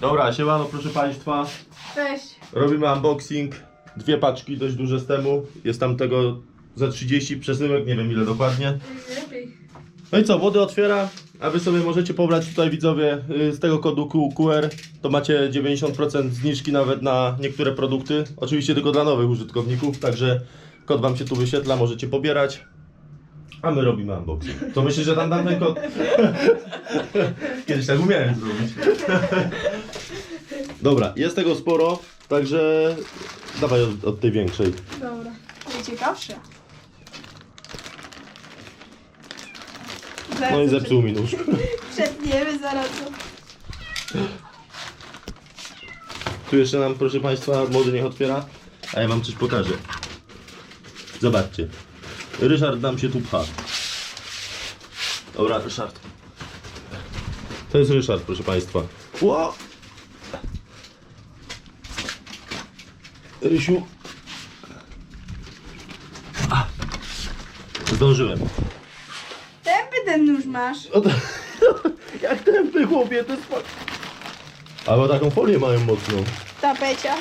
Dobra, siemano proszę Państwa. Cześć. Robimy unboxing. Dwie paczki dość duże z temu. Jest tam tego za 30 przesyłek, nie wiem ile dokładnie. Lepiej. No i co, wody otwiera, a wy sobie możecie pobrać tutaj widzowie y, z tego kodu Q- QR, to macie 90% zniżki nawet na niektóre produkty. Oczywiście tylko dla nowych użytkowników, także kod wam się tu wyświetla, możecie pobierać. A my robimy unboxing. To myślisz, że tam dam ten kod? Kiedyś tak umiałem zrobić. Dobra, jest tego sporo, także dawaj od, od tej większej. Dobra. Najciekawsze. No i zepsuł mi nóż. Przetniemy zaraz. Tu jeszcze nam, proszę Państwa, młody niech otwiera, a ja Wam coś pokażę. Zobaczcie. Ryszard nam się tu pcha. Dobra, Ryszard. To jest Ryszard, proszę Państwa. Ło! Rysiu. A. Zdążyłem. Tępy ten nóż masz. O to, jak tępy chłopie, to jest... Albo taką folię mają mocną. Tapecia.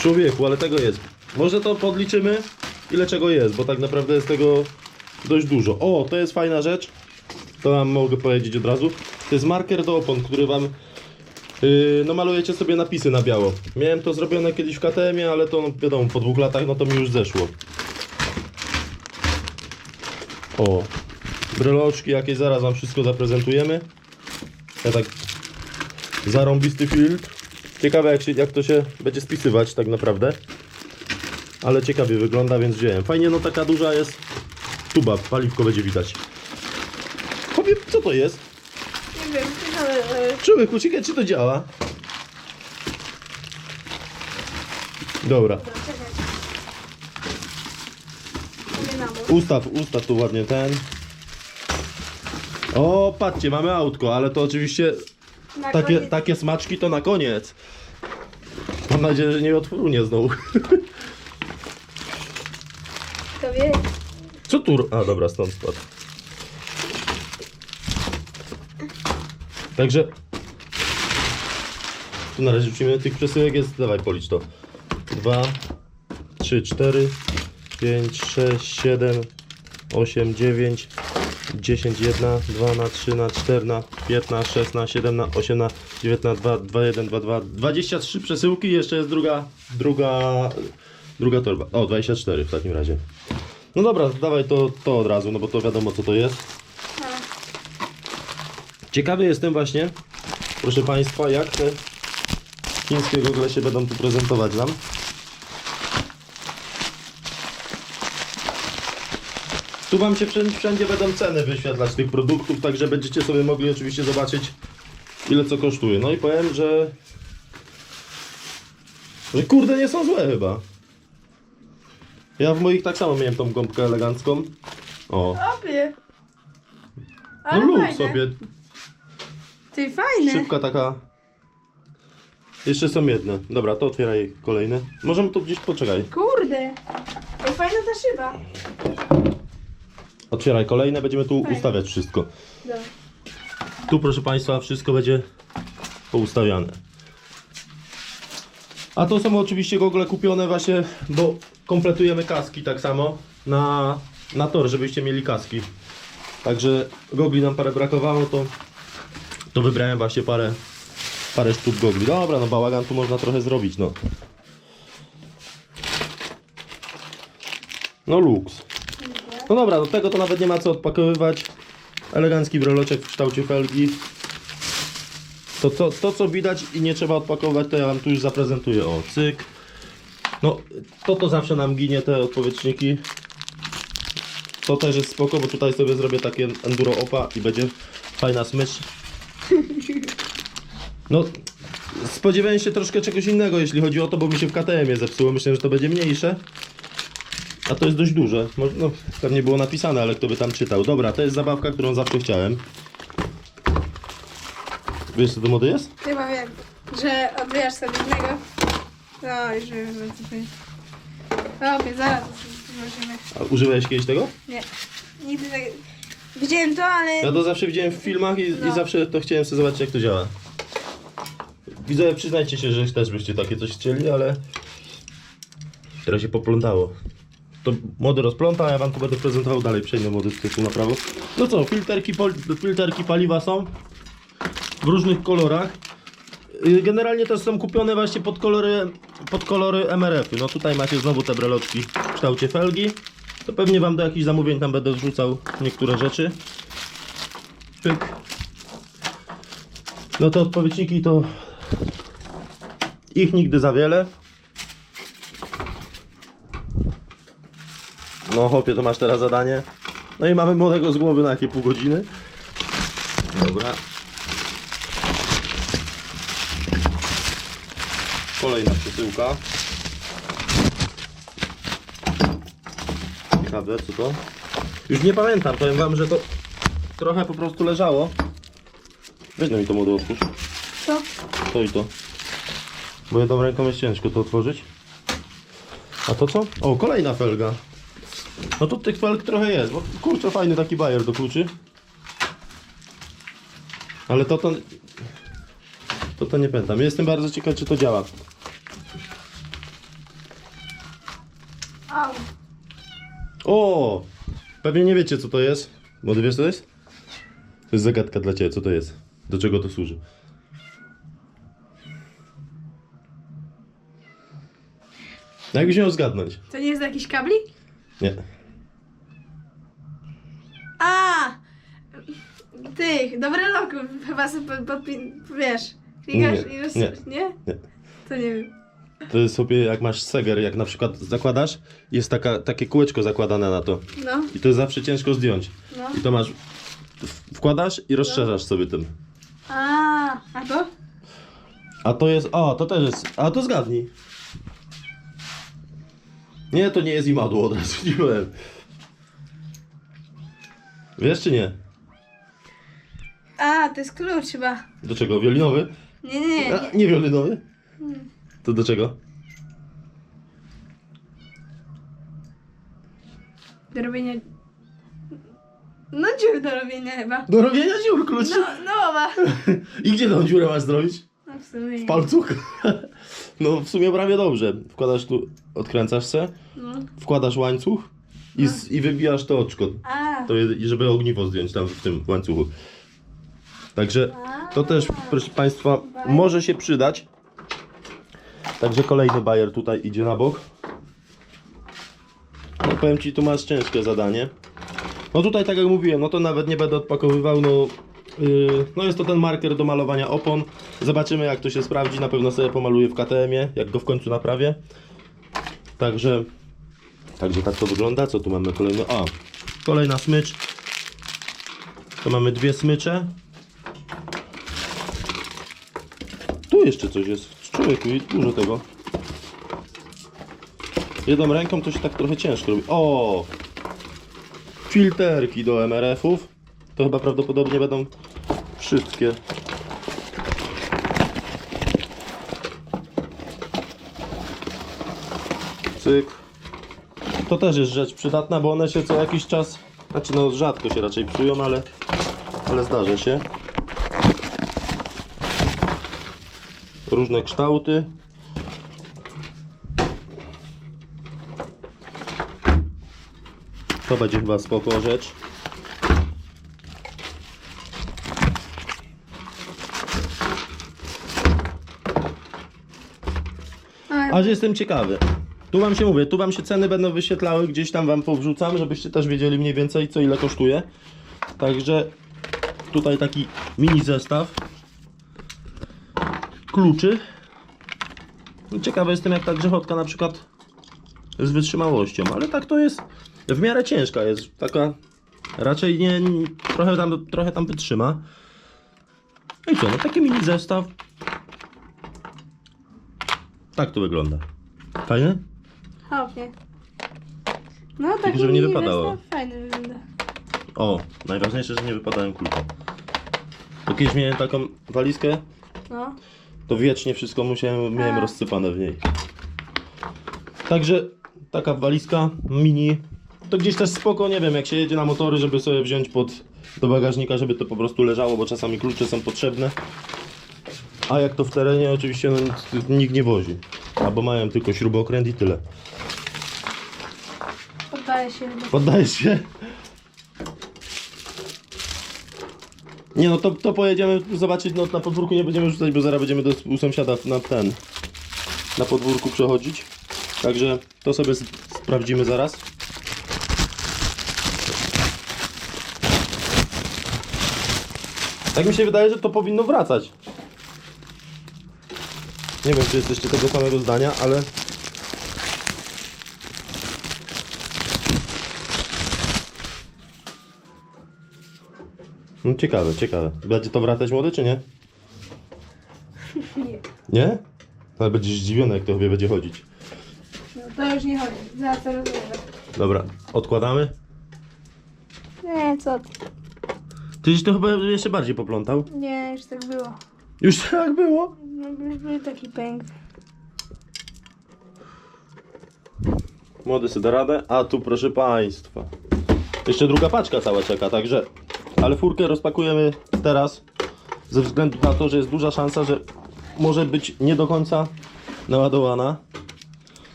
Człowieku, ale tego jest. Może to podliczymy, ile czego jest, bo tak naprawdę jest tego dość dużo. O, to jest fajna rzecz. To wam mogę powiedzieć od razu. To jest marker do opon, który wam. Yy, no malujecie sobie napisy na biało. Miałem to zrobione kiedyś w KTM-ie, ale to no, wiadomo, po dwóch latach no to mi już zeszło. O, breloczki jakieś, zaraz wam wszystko zaprezentujemy. Ja tak zarąbisty filtr. Ciekawe jak, się, jak to się będzie spisywać tak naprawdę. Ale ciekawie wygląda, więc wziąłem. Fajnie, no taka duża jest tuba, paliwko będzie widać. Powiem, co to jest? Człowieku, ciekawe czy to działa. Dobra, ustaw, ustaw tu ładnie ten. O, patrzcie, mamy autko, ale to oczywiście Na takie, koniec- takie smaczki to na koniec. Mam nadzieję, że nie otworunie znowu. To wie. Co tu? A dobra, stąd spadł. Także. Tu na razie rzucimy tych przesyłek jest. Dawaj policz to. 2, 3, 4, 5, 6, 7, 8, 9, 10, 1, 2 na 3 na 4 na 5 na 6 na 7 na 8 na 9 na 2, 2, 1, 2, 2, 23 przesyłki, jeszcze jest druga, druga, druga torba. O, 24 w takim razie. No dobra, dawaj to, to od razu, no bo to wiadomo co to jest. Ciekawy jestem właśnie, proszę Państwa, jak te chińskie gogle się będą tu prezentować nam. Tu Wam się wszędzie, wszędzie będą ceny wyświetlać tych produktów, także będziecie sobie mogli oczywiście zobaczyć ile co kosztuje. No i powiem, że że kurde nie są złe chyba. Ja w moich tak samo miałem tą gąbkę elegancką. O, Obie. no Ale lub fajne. sobie, Ty fajne. szybka taka. Jeszcze są jedne. Dobra, to otwieraj kolejne. Możemy tu gdzieś, poczekaj. Kurde. Ej, fajna ta szyba. Otwieraj kolejne, będziemy tu Fajnie. ustawiać wszystko. Dobra. Tu proszę Państwa, wszystko będzie poustawiane. A to są oczywiście gogle kupione właśnie, bo kompletujemy kaski tak samo na, na tor, żebyście mieli kaski. Także gogli nam parę brakowało, to, to wybrałem właśnie parę, parę sztuk gogli. Dobra, no bałagan tu można trochę zrobić, no. No luks. No dobra, do tego to nawet nie ma co odpakowywać. Elegancki breloczek w kształcie felgi. To, to, to co widać i nie trzeba odpakować, to ja wam tu już zaprezentuję. O, cyk. No, to to zawsze nam ginie, te odpowietrzniki. To też jest spoko, bo tutaj sobie zrobię takie enduro opa i będzie fajna smycz. No, spodziewałem się troszkę czegoś innego, jeśli chodzi o to, bo mi się w KTM-ie zepsuło. Myślałem, że to będzie mniejsze. A to jest dość duże. No, tam nie było napisane, ale kto by tam czytał. Dobra, to jest zabawka, którą zawsze chciałem. Wiesz co do mody jest? Chyba wiem, że odbijasz sobie jednego. No i że bardzo fajnie. Dobra, zaraz zobaczymy. A używałeś kiedyś tego? Nie. Nigdy tak... Widziałem to, ale... Ja to zawsze widziałem w filmach i, i No. zawsze to chciałem sobie zobaczyć jak to działa. Widzowie, przyznajcie się, że też byście takie coś chcieli, ale teraz się poplątało. To młody rozpląta, a ja wam tu będę prezentował dalej. Przejdę młody z tyłu na prawo. No co, filterki, filterki paliwa są w różnych kolorach. Y, Generalnie też są kupione właśnie pod kolory, pod kolory MRF-y. No tutaj macie znowu te breloczki w kształcie felgi. To pewnie wam do jakichś zamówień tam będę wrzucał niektóre rzeczy. Pyk. No te odpowiedniki to ich nigdy za wiele. No chłopie, to masz teraz zadanie. No i mamy młodego z głowy na jakie pół godziny. Dobra. Kolejna przesyłka. Ciekawe, co to? Już nie pamiętam, powiem wam, że to trochę po prostu leżało. Weź mi to młody otwórz. Co? To i to. Bo jedną ręką jest ciężko to otworzyć. A to co? O, kolejna felga. No to tych felg trochę jest, bo kurczę, fajny taki bajer do kluczy. Ale to to... To to nie pamiętam. Jestem bardzo ciekaw, czy to działa. Au. O! Pewnie nie wiecie, co to jest. Młody, wiesz, co to jest? To jest zagadka dla Ciebie, co to jest? Do czego to służy? No jakbyś miał zgadnąć? To nie jest do jakichś kabli? Nie. A! Tych, dobre loku, chyba sobie pod, wiesz. Klikasz Nie, i już... nie. nie? Nie. To nie wiem. To jest sobie, jak masz seger, jak na przykład zakładasz, jest taka, takie kółeczko zakładane na to. No, I to jest zawsze ciężko zdjąć. no. I to masz... w- Wkładasz i rozszerzasz sobie tym. A, a to? A to jest. O, to też jest. A to zgadnij. Nie, to nie jest imadło, od razu byłem. Wiesz czy nie? A, to jest klucz chyba. Do czego? Wiolinowy? Nie, nie, nie. A, nie wiolinowy? Hmm. To do czego? Do robienia... No dziur do robienia chyba. Do robienia dziur klucz. No, nowa. I gdzie tą dziurę masz zrobić? No w sumie nie. Palcuk? No w sumie prawie dobrze. Wkładasz tu, odkręcasz se, No. wkładasz łańcuch i, i wybijasz to oczko. A, To je- żeby ogniwo zdjąć tam w tym łańcuchu. Także to też, proszę Państwa, może się przydać. Także kolejny bajer tutaj idzie na bok. No powiem Ci, tu masz ciężkie zadanie. No tutaj, tak jak mówiłem, no to nawet nie będę odpakowywał, no... Yy, no jest to ten marker do malowania opon. Zobaczymy jak to się sprawdzi. Na pewno sobie pomaluję w KTM-ie, jak go w końcu naprawię. Także... Także tak to wygląda. Co tu mamy kolejny? A, kolejna smycz. To mamy dwie smycze. Tu jeszcze coś jest. Człowieku, i dużo tego. Jedną ręką to się tak trochę ciężko robi. O! Filterki do MRF-ów. To chyba prawdopodobnie będą wszystkie. Cyk. To też jest rzecz przydatna, bo one się co jakiś czas, znaczy no rzadko się raczej psują, ale, ale zdarza się. Różne kształty. To będzie chyba spoko rzecz. Aż jestem ciekawy. Tu wam się mówię, tu wam się ceny będą wyświetlały, gdzieś tam wam powrzucam, żebyście też wiedzieli mniej więcej co ile kosztuje. Także tutaj taki mini zestaw kluczy. I Ciekawy jestem jak ta grzechotka na przykład z wytrzymałością, ale tak to jest w miarę ciężka jest, taka raczej nie, trochę tam, trochę tam wytrzyma. No i co, no taki mini zestaw. Tak to wygląda. Fajne? Chłopie. No tak żeby nie wypadało. Fajny wygląda. O, najważniejsze, że nie wypadają klucze. Bo kiedyś miałem taką walizkę, No. to wiecznie wszystko musiałem, miałem A. rozsypane w niej. Także taka walizka mini, to gdzieś też spoko, nie wiem, jak się jedzie na motory, żeby sobie wziąć pod, do bagażnika, żeby to po prostu leżało, bo czasami klucze są potrzebne. A jak to w terenie oczywiście no, nikt nie wozi. Albo mają tylko śrubokręt i tyle. Poddaję się chyba. Poddajesz się? Nie no, to, to pojedziemy zobaczyć, no na podwórku nie będziemy rzucać, bo zaraz będziemy do, u sąsiada na ten, na podwórku przechodzić. Także to sobie s- sprawdzimy zaraz. Tak mi się wydaje, że to powinno wracać. Nie wiem, czy jesteście tego samego zdania, ale No ciekawe, ciekawe. Będzie to wracać młody, czy nie? Nie. Nie? Ale będziesz zdziwiony, jak to chyba będzie chodzić. No to już nie chodzi. Zaraz to rozumiem. Dobra, odkładamy. Nie, co ty? Tyś to chyba jeszcze bardziej poplątał. Nie, już tak było. Już tak było? No, był- był taki pęk. Młody sobie da radę. A tu proszę Państwa. Jeszcze druga paczka cała czeka, także... Ale furkę rozpakujemy teraz. Ze względu na to, że jest duża szansa, że może być nie do końca naładowana.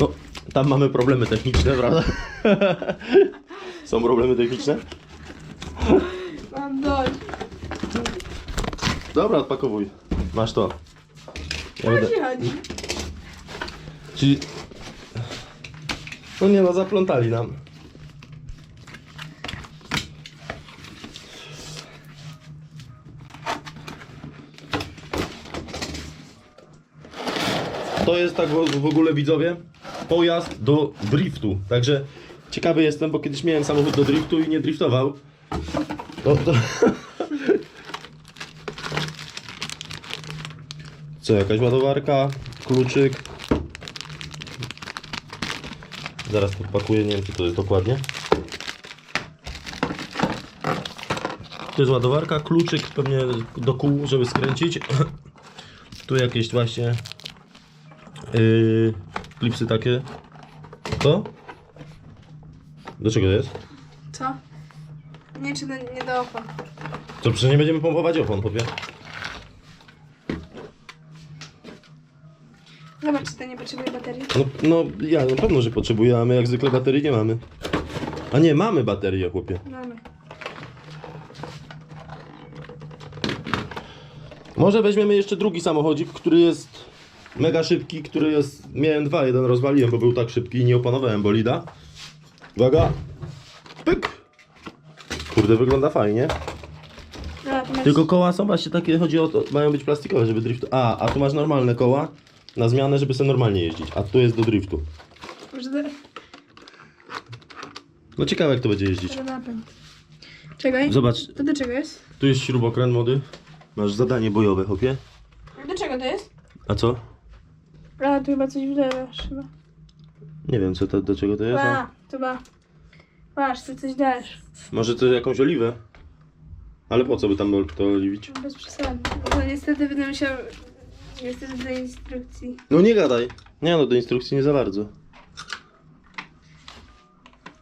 No, tam mamy problemy techniczne, prawda? Są problemy techniczne? Mam dość. Dobra, odpakowuj. Masz to. Ja będę... chodzi? Czyli... No nie no, zaplątali nam. To jest tak w ogóle widzowie pojazd do driftu. Także ciekawy jestem, bo kiedyś miałem samochód do driftu i nie driftował. To, to... Co, jakaś ładowarka, kluczyk. Zaraz podpakuję, nie wiem czy to jest dokładnie. To jest ładowarka, kluczyk pewnie do kół, żeby skręcić. Tu jakieś właśnie yy, klipsy takie. To? Do czego to jest? Co? Nie, czy do, nie do opon. To przecież nie będziemy pompować opon, powie. Nie potrzebuje baterii. No, no ja na pewno, że potrzebuję, a my jak zwykle baterii nie mamy. A nie, mamy baterię, chłopie. Mamy. Może weźmiemy jeszcze drugi samochodzik, który jest mega szybki, który jest... Miałem dwa, jeden rozwaliłem, bo był tak szybki i nie opanowałem bolida. Uwaga! Pyk! Kurde, wygląda fajnie. No, to masz... Tylko koła są właśnie takie, chodzi o to, mają być plastikowe, żeby drift... A, a tu masz normalne koła na zmianę, żeby sobie normalnie jeździć, a tu jest do driftu. Może. No ciekawe jak to będzie jeździć. napęd. Czekaj. Zobacz, To do czego jest? tu jest śrubokręt młody. Masz zadanie bojowe, chłopie. Do czego to jest? A co? A, tu chyba coś wlewasz chyba. Nie wiem, co to, do czego to jest. a- A, to chyba... Masz, ty coś dasz. Może to jakąś oliwę? Ale po co by tam to oliwić? Bez przesady. No niestety będę musiał... Niestety do instrukcji. No nie gadaj. Nie no, do instrukcji nie za bardzo.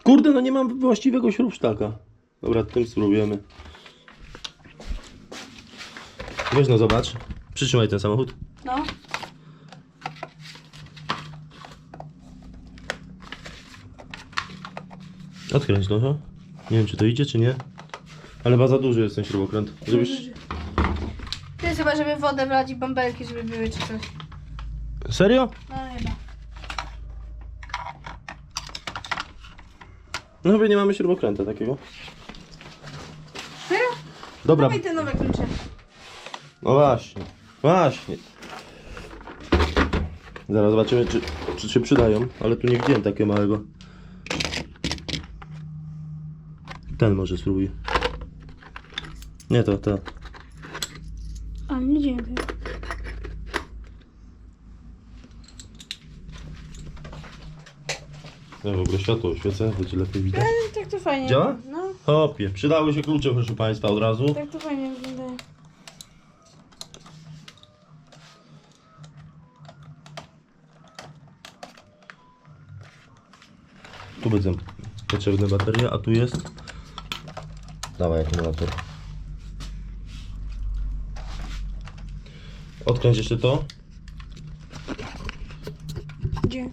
Kurde, no nie mam właściwego śrubsztaka. Dobra, tym spróbujemy. Weź no zobacz. Przytrzymaj ten samochód. No. Odkręć trochę. Nie wiem czy to idzie czy nie. Ale chyba za duży jest ten śrubokręt. Żebyś... Jest chyba, żeby wodę wlać i bąbelki, żeby były czy coś. Serio? No chyba. No chyba nie mamy śrubokręta takiego. Serio? Dobra, Dawaj te nowe klucze. no właśnie. Właśnie. Zaraz zobaczymy czy, czy się przydają, ale tu nie widziałem takiego małego. Ten może spróbuj. Nie to, to. A, nie dziękuję. Ja w ogóle światło świecę, będzie lepiej widać. Ale tak to fajnie. Działa? No, Hopie, przydały się klucze proszę Państwa od razu. tak to fajnie wygląda. Tu będą potrzebne baterie, a tu jest... Dawaj akumulator. Odkręć jeszcze to. Gdzie?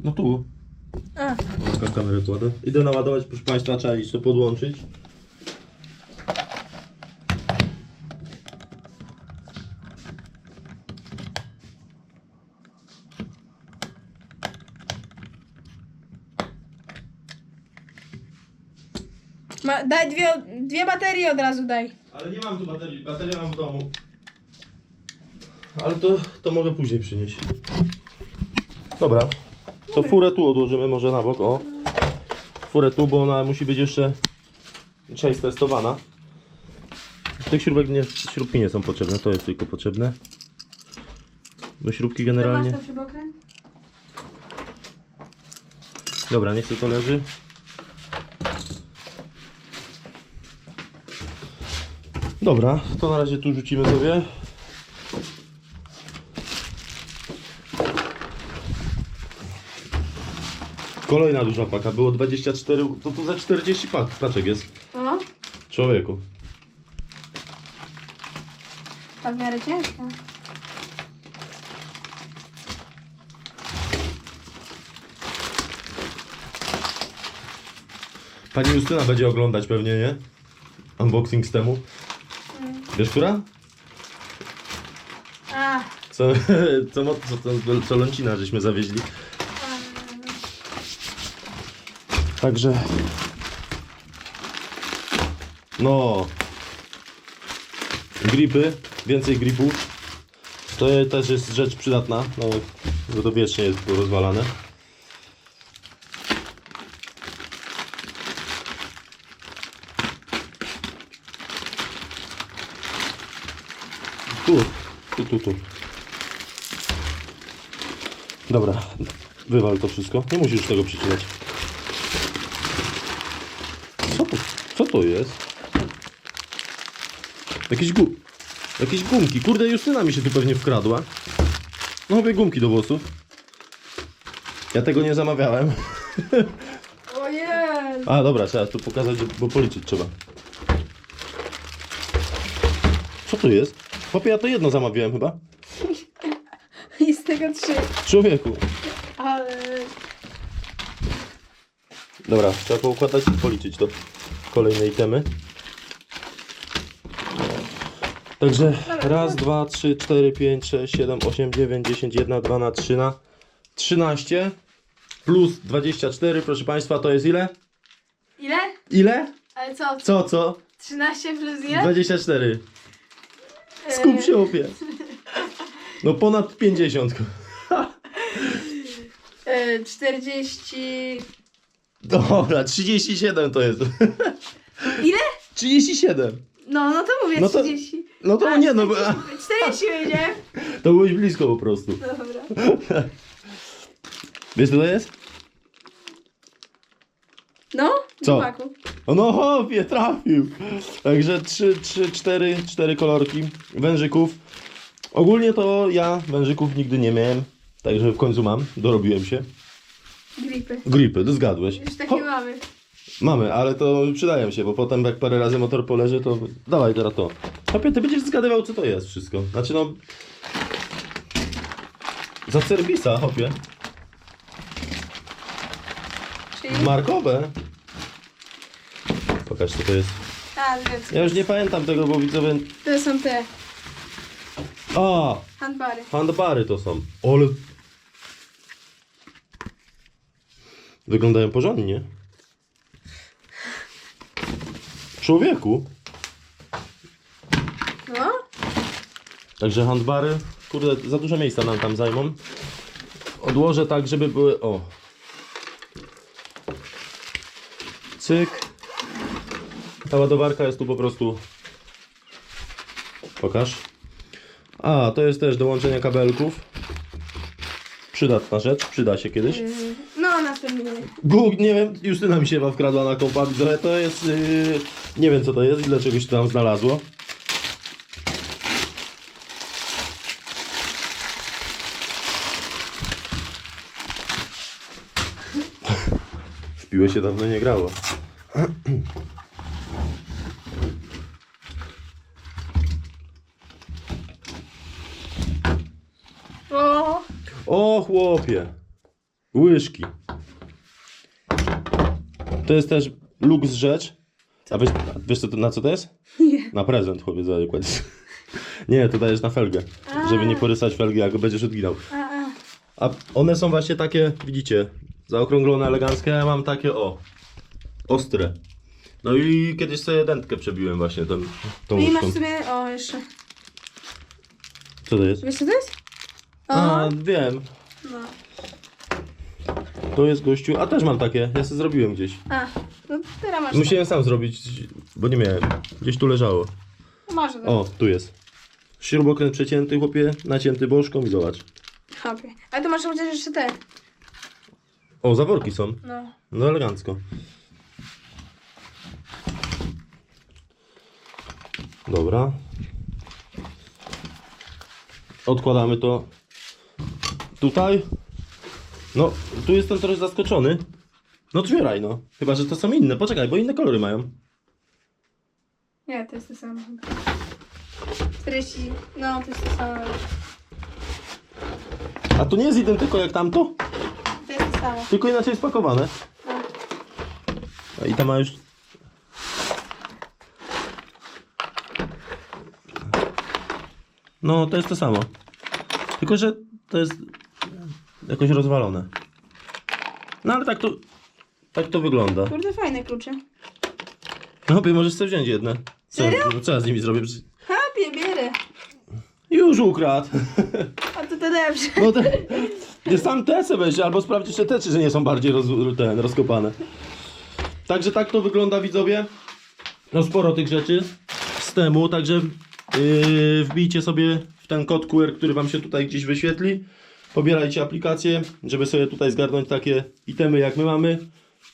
No tu. A, Taka kamerę kładę. Idę naładować, proszę Państwa, trzeba jeszcze podłączyć. ma, daj dwie, dwie baterie od razu daj. Ale nie mam tu baterii, baterię mam w domu. Ale to, to mogę później przynieść. Dobra. To furę tu odłożymy może na bok, o. Furę tu, bo ona musi być jeszcze dzisiaj stestowana. Tych śrubek nie, śrubki nie są potrzebne, to jest tylko potrzebne. Bo śrubki generalnie... Dobra, niech to leży. Dobra, to na razie tu rzucimy sobie. Kolejna duża paka, było 24, to tu za 40 pak, paczek jest. No, Człowieku. to w miarę ciężko. Pani Justyna będzie oglądać pewnie, nie? Unboxing z temu. Wiesz, która? A, Co, co, mo- co, co, co Lącina żeśmy zawieźli. Także. No. Gripy, więcej gripów. To też jest rzecz przydatna, no, bo to wiecznie jest rozwalane. Tu, tu, tu, tu. Dobra, wywal to wszystko. Nie musisz tego przycinać. Co to, jest? Jakieś gu... Jakieś gumki. Kurde, Justyna mi się tu pewnie wkradła. No mówię gumki do włosów. Ja tego nie zamawiałem. o jest. A, dobra, trzeba tu pokazać, bo policzyć trzeba. Co to jest? Chłopie, ja to jedno zamawiałem chyba. I z tego trzy. Człowieku. Ale... Dobra, trzeba poukładać i policzyć to. Kolejne itemy. Także raz, dwa, trzy, cztery, pięć, sześć, siedem, osiem, dziewięć, dziesięć, jedna, dwa na trzy na 13 plus 24, proszę Państwa, to jest ile? Ile? Ile? Ale co? Co, co? 13 plus ile? 24. Skup się, opie. No ponad 50. E, 40... Dobra, 37 to jest. Ile? 37. No, no to mówię No to- 30. No to A, nie, no bo... 40 będzie. To byłeś blisko po prostu. Dobra. Wiesz co to jest? No? Co? Chłopaku. O, No hopie, trafił. Także 3, 3, 4, 4 kolorki wężyków. Ogólnie to ja wężyków nigdy nie miałem. Także w końcu mam, dorobiłem się. Gripy. Gripy, to zgadłeś. Już takie Ho- mamy. Mamy, ale to przydają się, bo potem jak parę razy motor poleży, to dawaj teraz to. Hopie, ty będziesz zgadywał co to jest wszystko. Znaczy no... Za serwisa, hopie. Czyli... Markowe. Pokaż co to jest. A, więc Ja już nie pamiętam tego, bo widzowie... to są te A, handbary. handbary to są. Ale... Wyglądają porządnie. Człowieku. No? Także handbary, kurde, za dużo miejsca nam tam zajmą. Odłożę tak, żeby były, o. Cyk. Ta ładowarka jest tu po prostu. Pokaż. A, to jest też do łączenia kabelków. Przydatna rzecz, przyda się kiedyś. Gug, nie wiem, Justyna mi się chyba wkradła na kompa, ale to jest, yy, nie wiem co to jest i dlaczego się tam znalazło. W piłę się dawno nie grało. O chłopie. Łyżki. To jest też luks rzecz. A wiesz, a wiesz co to, na co to jest? Nie. Na prezent chłopie zakładać. Nie, to dajesz na felgę. Żeby nie porysać felgi, jak go będziesz odginał. A, a. A one są właśnie takie, widzicie, zaokrąglone, eleganckie, a ja mam takie o, ostre. No i kiedyś sobie dętkę przebiłem właśnie tą, tą No i masz sobie... O, jeszcze. Co to jest? Wiesz co to jest? O, A, wiem. no. To jest gościu, a też mam takie, ja sobie zrobiłem gdzieś. A, no teraz masz. Musiałem sam zrobić, bo nie miałem. Gdzieś tu leżało. Masz to. O, tu jest. Śrubokręt przecięty, chłopie, nacięty bożką i zobacz. Chopie. Ale to masz chociaż jeszcze te. O, zaworki są. No. No elegancko. Dobra. Odkładamy to tutaj. No, tu jestem trochę zaskoczony. No otwieraj no. Chyba, że to są inne. Poczekaj, bo inne kolory mają. Nie, to jest to samo. 40. No, to jest to samo. A to nie jest identyko jak tamto, To jest to samo. tylko inaczej spakowane. No. A I ta ma już... No, to jest to samo. Tylko, że to jest jakoś rozwalone. No ale tak to, tak to wygląda. Kurde, fajne klucze. No, ty możesz sobie wziąć jedne. Co, Serio? no, co ja z nimi zrobię? Przecież- bierę. Już ukradł. A to to lepsze. No te, nie sam te sobie weź, albo sprawdź jeszcze te, czy że nie są bardziej roz, ten, rozkopane. Także tak to wygląda widzowie. No sporo tych rzeczy z temu, także yy, wbijcie sobie w ten kod QR, który wam się tutaj gdzieś wyświetli. Pobierajcie aplikację, żeby sobie tutaj zgarnąć takie itemy jak my mamy.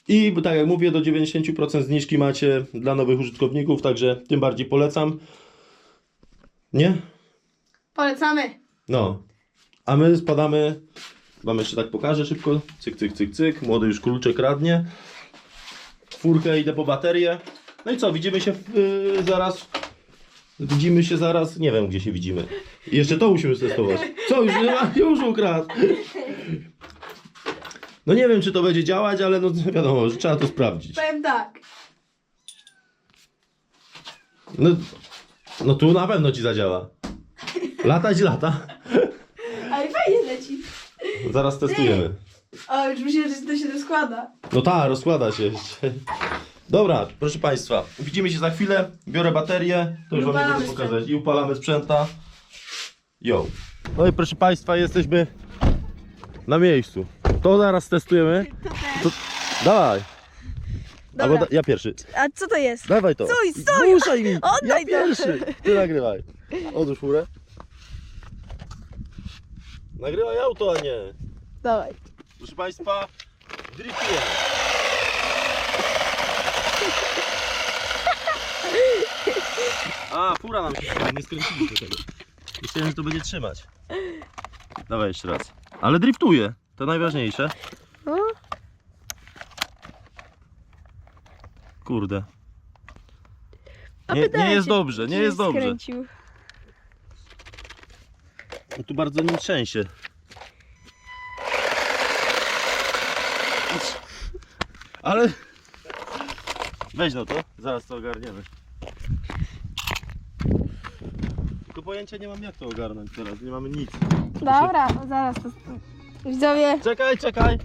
I tak jak mówię, do 90% zniżki macie dla nowych użytkowników, także tym bardziej polecam. Nie? Polecamy. No. A my spadamy. Wam jeszcze tak pokażę szybko. Cyk, cyk, cyk, cyk. Młody już kluczek radnie. Czwórkę idę po baterię. No i co, widzimy się yy, zaraz. Widzimy się zaraz. Nie wiem gdzie się widzimy. I jeszcze to musimy testować. Co już? Już ukradł. No nie wiem czy to będzie działać, ale no wiadomo, że trzeba to sprawdzić. Powiem tak. No, no tu na pewno ci zadziała. Latać lata. Ale fajnie leci. Zaraz testujemy. O, już myślę, że to się rozkłada. No tak, rozkłada się jeszcze. Dobra, proszę Państwa, widzimy się za chwilę. Biorę baterię, to już Wam będę pokazać. I upalamy sprzęta. Jo. No i proszę Państwa, jesteśmy na miejscu. To zaraz testujemy. To, dawaj. Albo da, ja pierwszy. A co to jest? Dawaj to. Stój, stój! Ruszaj mi. Oddaj ja to. pierwszy. Ty nagrywaj. Odłóż furę. Nagrywaj auto, a nie. Dawaj. Proszę Państwa, driftujemy. A, fura nam się nie skręciliśmy tego. Myślałem, że to będzie trzymać. Dawaj jeszcze raz. Ale driftuje, to najważniejsze. No. Kurde. A Nie, nie jest dobrze, nie czy jest dobrze. skręcił. Tu bardzo nim trzęsie. Ale... Weź no to, zaraz to ogarniemy. Tylko pojęcia nie mam jak to ogarnąć teraz, nie mamy nic. Dobra, zaraz to... Widzowie... Czekaj, czekaj!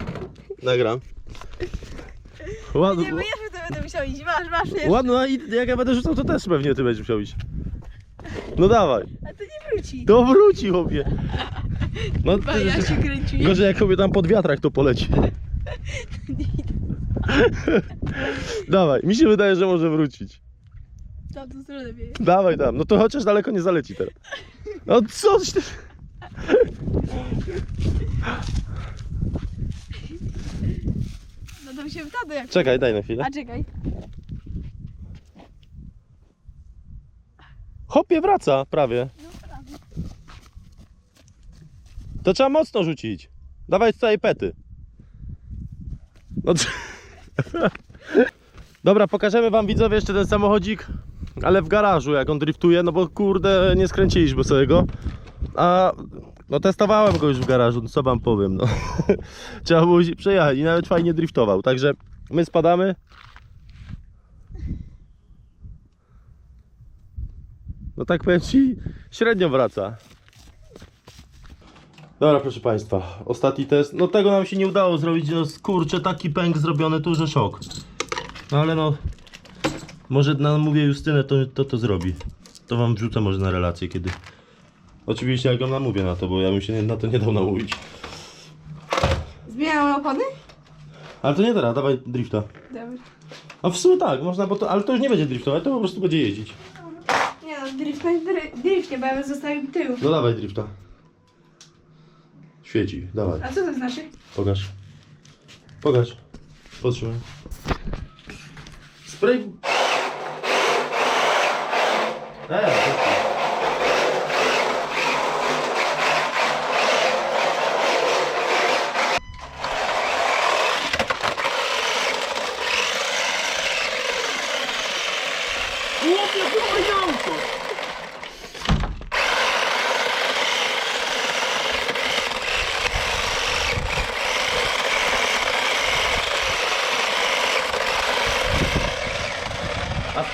Nagram. Ładno, Nie wyjesz, to będę musiał iść. Masz, masz, ładno, i jak ja będę rzucał to też pewnie ty będziesz musiał iść. No dawaj. A to nie wróci. To wróci chłopie. No Chyba ja się kręciłem. Gorzej jak sobie tam pod wiatrak to poleci. Dawaj, mi się wydaje, że może wrócić. W tamtą stronę wieje. Dawaj tam, no to chociaż daleko nie zaleci teraz. No co ty... No to mi się wtedy jak... Czekaj, daj na chwilę. A czekaj. Hopie wraca, prawie. To trzeba mocno rzucić. Dawaj z całej pety. No, Dobra, pokażemy wam widzowie jeszcze ten samochodzik, ale w garażu jak on driftuje, no bo kurde nie skręciliśmy sobie go. A No testowałem go już w garażu, no co wam powiem, no. Trzeba było się przejechać i nawet fajnie driftował, także my spadamy. No tak powiem ci, średnio wraca. Dobra, proszę Państwa, ostatni test. No tego nam się nie udało zrobić, no kurczę, taki pęk zrobiony tu, że szok. No ale no, może namówię Justynę, to, to to zrobi. To wam wrzucę może na relację kiedy. Oczywiście jak ją namówię na to, bo ja bym się na to nie dał namówić. Zmieniamy opony? Ale to nie teraz, dawaj drifta. Dobra. A w sumie tak, można, bo to, ale to już nie będzie driftować, to po prostu będzie jeździć. Nie no, drift jest dry- drift, nie, bo ja bym zostawił tył. No dawaj drifta. Świeci, dawaj. A co to znaczy? Pokaż. Pokaż. Potrzymaj. esprego. É,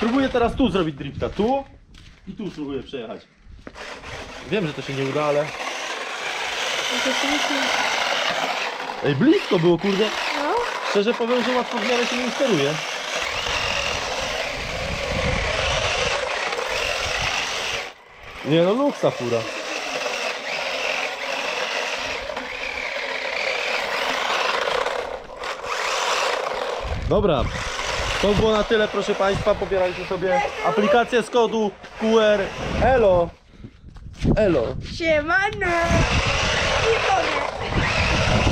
spróbuję teraz tu zrobić drifta. Tu i tu spróbuję przejechać. Wiem, że to się nie uda, ale... Ej, blisko było, kurde. No. Szczerze powiem, że łatwo w miarę się nie steruje. Nie no, luksa fura. Dobra, to było na tyle, proszę Państwa. Pobierajcie sobie aplikację z kodu QR. Elo! Elo! Siemano!